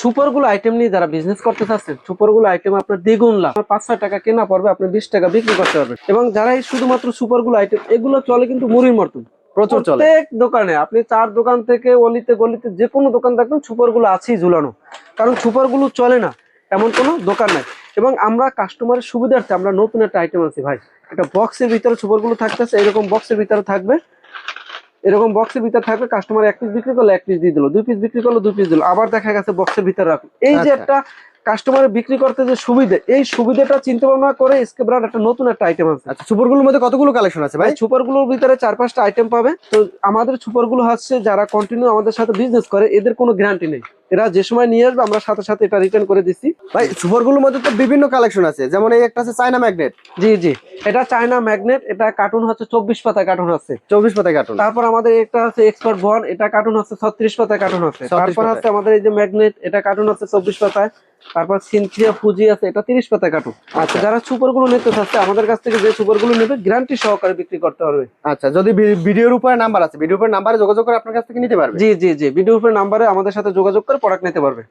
সুপারগুলো item নিয়ে যারা business করতে চাচ্ছেন সুপারগুলো আইটেম আপনার দ্বিগুণ লাভ। পাঁচ টাকা কেনা পড়বে আপনি বিশ টাকা বিক্রি করতে পারবেন এবং যারা এই শুধুমাত্র সুপারগুলো আইটেম এগুলো চলে কিন্তু মুড়ির মতন, প্রচুর চলে। প্রত্যেক দোকানে, আপনি চার দোকান থেকে অলিতে, গলিতে যে কোনো দোকান দেখবেন সুপারগুলো আছেই ঝুলানো। কারণ সুপারগুলো চলে না, এমন কোনো দোকান নাই। এবং আমরা কাস্টমারের সুবিধার্থে আমরা নতুন একটা আইটেম আছি ভাই। একটা বক্সের ভিতরে সুপারগুলো থাকতেছে, এরকম বক্সের ভিতরে থাকবে। এরকম বক্সের ভিতর থাকবে কাস্টমার এক পিস বিক্রি করল এক পিস দিয়ে দিলো দুই পিস বিক্রি করল দুই পিস দিল আবার দেখা গেছে বক্সের ভিতরে রাখল। এই যে আচ্ছা। একটা কাস্টমারের বিক্রি করতে যে সুবিধা এই সুবিধাটা চিন্তা ভাবনা করে স্কে ব্র্যান্ড একটা নতুন একটা আইটেম আছে আচ্ছা সুপারগুলোর মধ্যে কতগুলো কালেকশন আছে ভাই? ভাই সুপারগুলোর ভিতরে চার পাঁচটা আইটেম পাবে। তো আমাদের সুপারগুলো হচ্ছে যারা কন্টিনিউ আমাদের সাথে বিজনেস করে এদের কোনো গ্যারান্টি নেই। এরা যে সময় নিয়ে আসবে আমরা সাথে সাথে এটা রিটার্ন করে দিচ্ছি। ভাই সুপারগুলোর মধ্যে তো বিভিন্ন কালেকশন আছে। যেমন এই একটা আছে চায়না ম্যাগনেট জি জি। এটা চায়না ম্যাগনেট এটা কার্টুন হচ্ছে চব্বিশ পাতা কার্টুন আছে। চব্বিশ পাতা কার্টুন তারপর আমাদের একটা আছে এক্সপার্ট বন এটা কার্টুন হচ্ছে ছত্রিশ পাতায় কার্টুন আছে। তারপর। হচ্ছে আমাদের এই যে ম্যাগনেট এটা কার্টুন হচ্ছে চব্বিশ পাতায়। তারপর সিনথিয়া ফুজি আছে এটা তিরিশ পাতায় কার্টুন আচ্ছা। যারা সুপারগুলো নিতে চাচ্ছে আমাদের কাছ থেকে যে সুপারগুলো নেবে গ্যারান্টি সহকারে বিক্রি করতে পারবে। আচ্ছা যদি ভিডিওর উপরে নাম্বার আছে ভিডিওর উপরে নাম্বারে যোগাযোগ করে আপনার কাছ থেকে নিতে পারবে? জি জি জি। ভিডিও উপরে নাম্বারে আমাদের সাথে যোগাযোগ করে প্রোডাক্ট নিতে পারবে।